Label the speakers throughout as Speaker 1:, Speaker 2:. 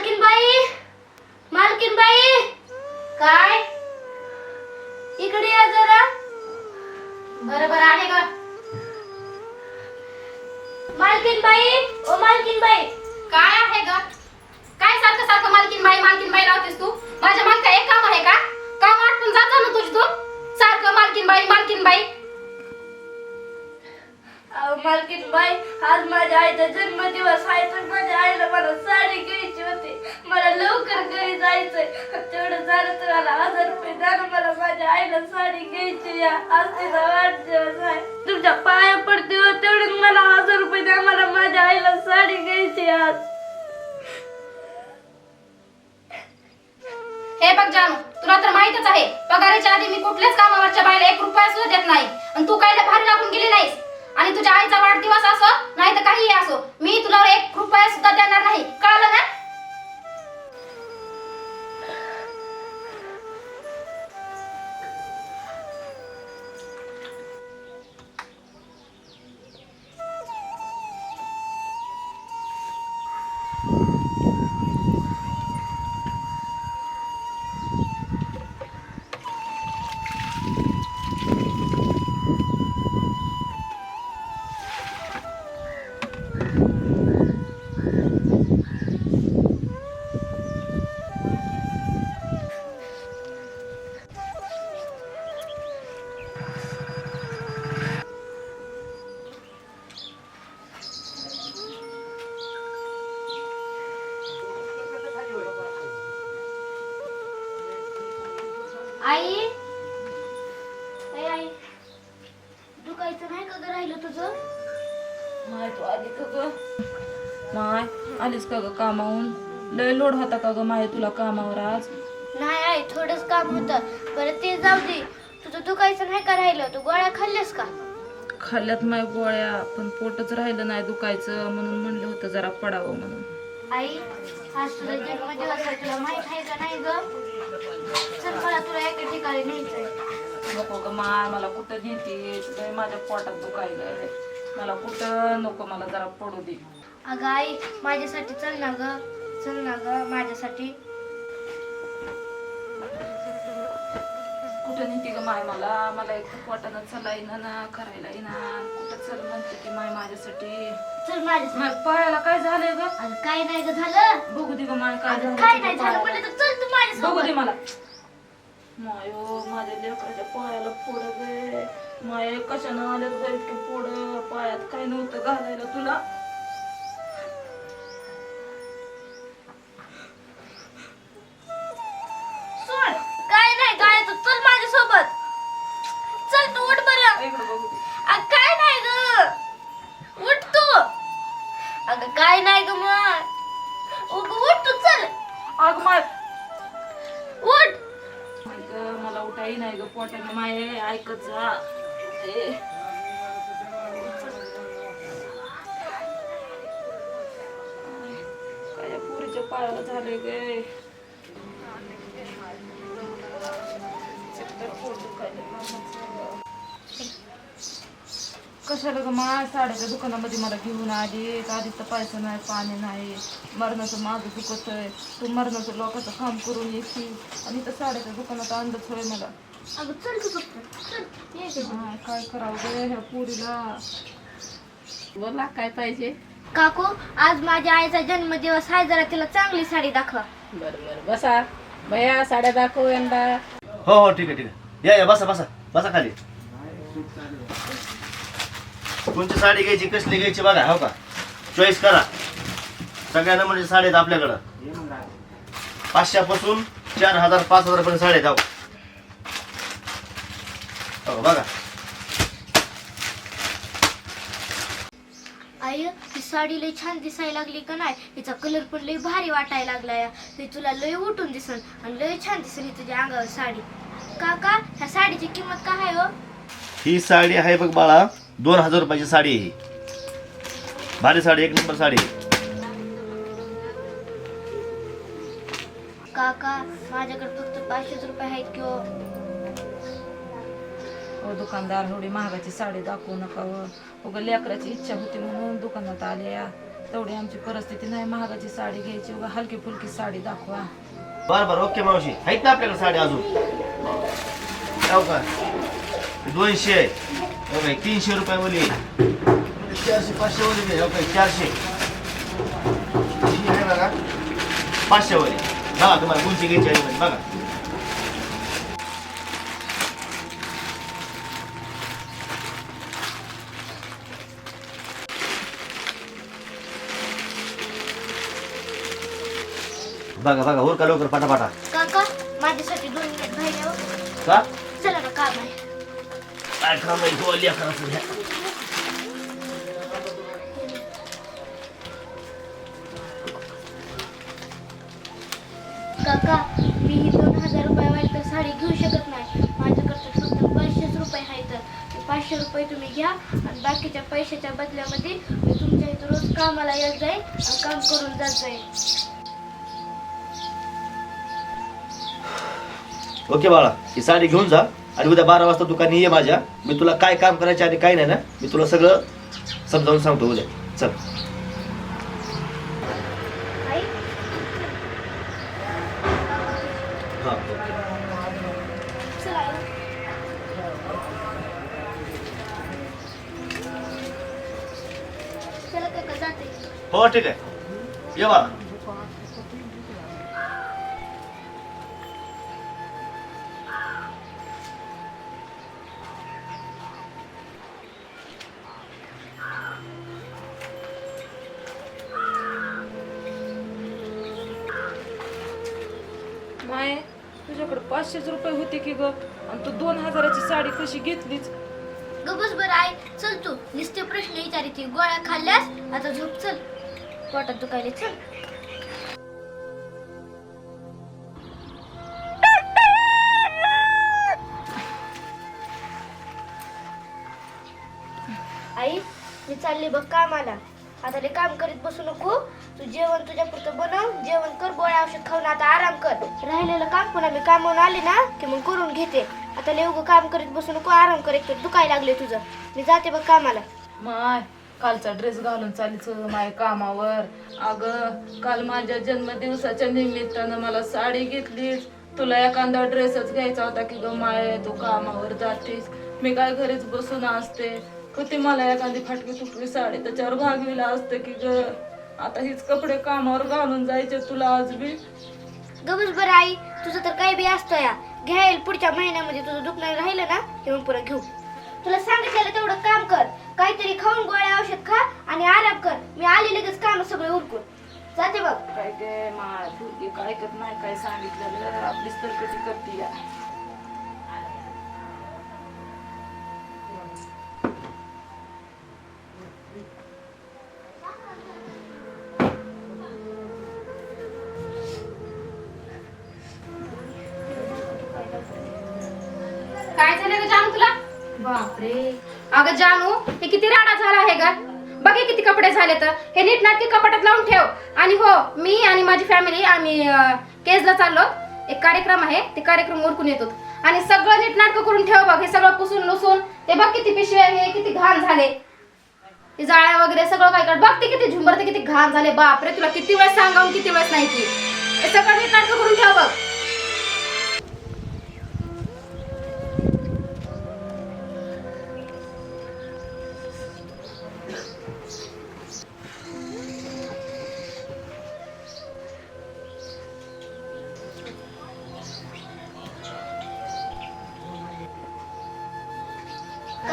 Speaker 1: मालकीन बाई मालकीन बाई
Speaker 2: काय?
Speaker 1: इकडे या जरा.
Speaker 2: बरं बरं आले ग.
Speaker 1: मालकीन बाई ओ मालकीन बाई
Speaker 2: काय आहे ग? काय सारखं सारखं मालकीन बाई मालकीन बाई लावतेस तू? माझ्या माग काय एक काम आहे का? काम आटपून जातो ना तुझी तू. सारखं मालकीन बाई मालकीन बाई
Speaker 1: मालकीन बाई आज माझ्या आईचा जन्मदिवस आहे आईला साडी घ्यायची या. आज तिचा वाढदिवस आहे. तुमच्या पाया पडते हो तेवढं मला हजार रुपये द्या. मला माझ्या आईला साडी घ्यायची आज.
Speaker 2: हे बघ जानू तुला तर माहितच आहे. पगाराच्या आधी मी कुठल्याच कामावरच्या बाईला एक रुपया सुद्धा देत नाही. आणि तू काय भारी लागून गेली नाहीस. आणि तुझ्या आईचा वाढदिवस असो नाही तर काहीही असो मी तुला एक रुपया सुद्धा देणार नाही. कळलं ना?
Speaker 1: आई दुखायचं नाही का ग राहिलं तुझं?
Speaker 3: तू आली का ग? माय आलीस का ग कामावून? लय लोड होता का ग माय तुला कामावर आज?
Speaker 1: नाही आई थोडंच काम होतं. बरं ते जाऊ दे. तुझं दुखायचं नाही का राहिलं? तू गोळ्या खाल्ल्यास का?
Speaker 3: खाल्ल्यात माय गोळ्या पण पोटच राहिलं नाही दुखायचं म्हणून म्हणलं होतं जरा पडावं म्हणून.
Speaker 1: आई आज तुझा जन्मदिवस आहे तुला माहीत आहे का नाही ग? चल मला तुला एका ठिकाणी न्यायचंय.
Speaker 3: नको ग माय मला कुठं नेते लय माझ्या पोटात दुखायलंय. मला कुठं नको मला जरा पडू दे.
Speaker 1: अगं आई माझ्यासाठी चल ना ग. चल ना ग माझ्यासाठी.
Speaker 3: कुठं नेते ग माय मला? मला एक पोटानं चला येईना ना करायला येईना कुठं चल म्हणते की माय माझ्यासाठी.
Speaker 1: चल माझ्यासाठी.
Speaker 3: माय पायाला काय झालंय ग?
Speaker 1: काय नाही ग झालं.
Speaker 3: बघू दे ग माय काय झालं
Speaker 1: काय नाही झालं
Speaker 3: पायाला.
Speaker 1: म्हणलं तर चल तू
Speaker 3: बघू दे मला. मायो माझ्या लेकराच्या पायाला पुढं गे माय कशानं आल्यात ग इतके पुढं? पायात काय नव्हतं घालायला तुला? उठाई नाही ग पोटाने माय ऐकत जा. काय पुरीच्या पोरीच्या पायाला झाले गे? कशाला ग? मा साड्याच्या दुकानामध्ये मला घेऊन आली. आधी तर पैसा नाही पाणी नाही. मरणाचं माझं दुखत आहे. तू मरणाचं लोकांचं काम करून येशील. आणि तर साड्याच्या दुकानात अंदाज होय मला.
Speaker 1: अगं चल तू फक्त चल ये इकडे.
Speaker 3: हा, काय करावं ग ह्या पोरीला? बोला काय पाहिजे?
Speaker 1: काकू आज माझ्या आईचा जन्मदिवस आहे. जरा तिला चांगली साडी दाखवा.
Speaker 4: बरं बरं. बसा. भया साड्या दाखव यंदा.
Speaker 5: हो हो ठीक आहे ठीक आहे. या या बसा बसा. बसा खाली. कोणती साडी घ्यायची कसली घ्यायची बघा हो का? चॉईस करा. सगळ्या नंबरच्या साड्या आहेत आपल्याकडं. पाचशेपासून चार हजार पाच हजार पर्यंत साड्या आहेत हो. हो बघा.
Speaker 1: आई ही साडी लय छान दिसायला लागली का नाही? हिचा कलर पण लय भारी वाटायला लागलाय हे तुला लय उठून दिसन आणि लय छान दिसन ही तुझ्या अंगावर साडी. काका ह्या साडीची किंमत काय आहे हो?
Speaker 5: ही साडी आहे बघ बाळा दोन हजार रुपयाची साडी. आहे ही भारी साडी एक नंबर साडी. आहे.
Speaker 1: काका माझ्याकडे फक्त पाचशेच रुपये आहेत किंवा
Speaker 3: हो? दुकानदार एवढी महागाची साडी दाखवू नका व उगा लेकराची इच्छा होती म्हणून दुकानात आल्या. तेवढी आमची परिस्थिती नाही महागाची साडी घ्यायची. उगा हलकी फुलकी साडी दाखवा.
Speaker 5: बर बर ओके मावशी. आहेत ना आपल्याकडे साडी अजून? हो का? दोनशे. आहे हो काय तीनशे रुपये वाली आहे. चारशे पाचशे वाली आहे. हो काय चारशे. ही आहे बघा. पाचशे वाली बघा तुम्हाला कोणची घ्यायची आहे बघा. बघा बघा होर का लवकर पाटापाटा.
Speaker 1: काका माझ्यासाठी दोन मिनिट बाहेर यावं
Speaker 5: का?
Speaker 1: चला ना काम आहे
Speaker 5: काय काम आहे लेकराचं घ्या.
Speaker 1: काका मी ही दोन हजार रुपये तर साडी घेऊ शकत नाही माझ्याकडे फक्त पाचशेच रुपये आहेत तर पाचशे रुपये तुम्ही घ्या आणि बाकीच्या पैशाच्या बदल्यामध्ये मी तुमच्या इथं रोज कामाला येत जाईल आणि काम करून जात जाईल
Speaker 5: ओके बाळा ही साडी घेऊन जा आणि उद्या बारा वाजता दुकानी ये माझ्या. मी तुला काय काम करायचे आणि काय नाही ना मी तुला सगळं समजावून सांगतो उद्या. चल. हा. हो ठीक आहे. ये बाळा.
Speaker 3: पाचशेच रुपये होते की ग? आणि तू दोन हजाराची साडी कशी घेतलीच?
Speaker 1: गबस बरं आहे चल तू. नुसते प्रश्न विचारिते गोळ्या खाल्ल्यास? आता झोप चल. पोटात दुखायला चल. आई मी चालली बघ कामाला. आता ते काम करीत बसू नको. तू जेवण तुझ्या पुरतं बनव जेवण कर गोळ्या औषध खाऊन आता आराम कर. राहिलेलं काम पुन्हा मी कामावून आले ना की मग करून घेते. आता लय काम करीत बसू नको आराम कर एक तर दुखायला लागले तुझं. मी जाते बघ कामाला.
Speaker 3: माय कालचा ड्रेस घालून चालीच माय कामावर. अगं काल माझ्या जन्मदिवसाच्या निमित्तानं मला साडी घेतलीच तुला एखादा ड्रेसच घ्यायचा होता की ग माय तू कामावर जातेस. मी काय घरीच बसून असते. कधी मला एखादी फाटकी तुटली साडी त्याच्यावर भागविला असतं की ग आता हीच कपडे कामावर घालून जायचे तुला आज बी.
Speaker 1: गबस बरं आई तुझं तर काही बी असतो या. घ्यायला पुढच्या महिन्यामध्ये तुझं दुखणं राहिलं ना मग पुन्हा घेऊ. तुला सांगितलेलं तेवढं काम कर. काहीतरी खाऊन गोळ्या औषध खा आणि आराम कर. मी आले लगेच काम सगळे उरकून. जाते बघ.
Speaker 3: काय काय पोरगी काय करत नाही काय सांगितलेलं. आपलीच तर कशी करते या.
Speaker 2: बापरे. अगं जानू हे किती राडा झाला आहे ग. बघ हे किती कपडे झाले तर. हे नीटनाटके कपाटात लावून ठेव. आणि हो मी आणि माझी फॅमिली आम्ही अं, केजला चाललो. एक कार्यक्रम आहे ते कार्यक्रम उरकून येतो. आणि सगळं नीटनाटकं करून ठेव बघ हे सगळं पुसून लुसून. ते बघ किती पिशवे हे किती घाण झाले. ते जाळ्या वगैरे सगळं काय कर. बघ ते किती झुंबर ते किती घाण झाले. बापरे तुला किती वेळेस सांगावून किती वेळेस नाही की. हे सगळं नीटनाटकं करून ठेव बघ.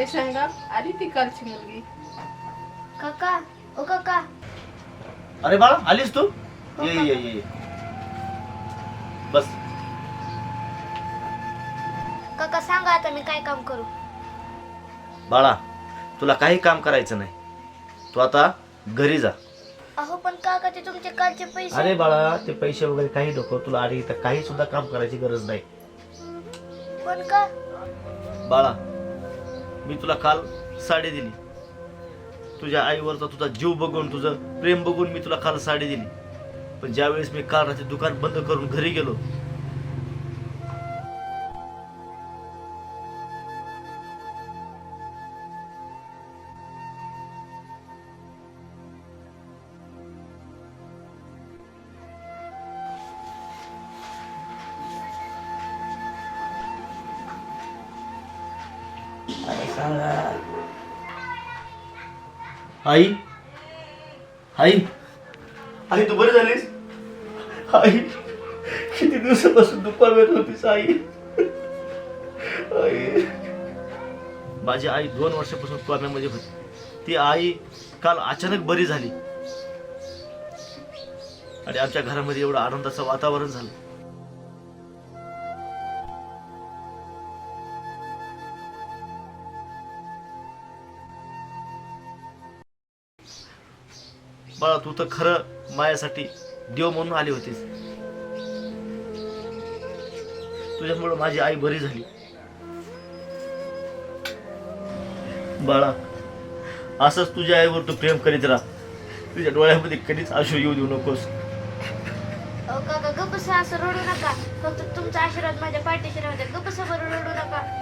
Speaker 4: अरे सांगा आली ती कालची मुलगी.
Speaker 1: काका ओ काका.
Speaker 5: अरे बाळा आलीस तू? ये ये ये ये. बस.
Speaker 1: काका सांगा आता मी काय काम करू.
Speaker 5: बाळा तुला काही काम करायचं नाही. तू आता घरी जा.
Speaker 1: अहो पण काका ते तुमचे कालचे पैसे
Speaker 5: अरे बाळा ते पैसे वगैरे काही नको. तुला आणि इथं काही सुद्धा काम करायची गरज नाही.
Speaker 1: पण का?
Speaker 5: बाळा मी तुला काल साडी दिली. तुझ्या आईवरचा तुझा जीव बघून तुझं प्रेम बघून मी तुला काल साडी दिली. पण ज्यावेळेस मी काल रात्री दुकान बंद करून घरी गेलो अरे सांगा आई. आई. आई तू बरी झालीस? आई किती दिवसापासून तू परवेत होतीस आई? आई. माझी आई दोन वर्षापासून कोम्यामध्ये होती. ती आई काल अचानक बरी झाली. आणि आमच्या घरामध्ये एवढं आनंदाचं वातावरण झालं. बाळा तू तर खरं माझ्यासाठी देव म्हणून आली होतीस. तुझ्यामुळं माझी आई बरी झाली. बाळा असंच तुझ्या आईवर तू प्रेम करीत राहा. तुझ्या डोळ्यामध्ये कधीच आशू येऊ देऊ नकोस.
Speaker 1: अहो काका गप्पसा असं रडू नका. फक्त तुमचा आशीर्वाद माझ्या पाठीशी राहू द्या. बरं रडू नका.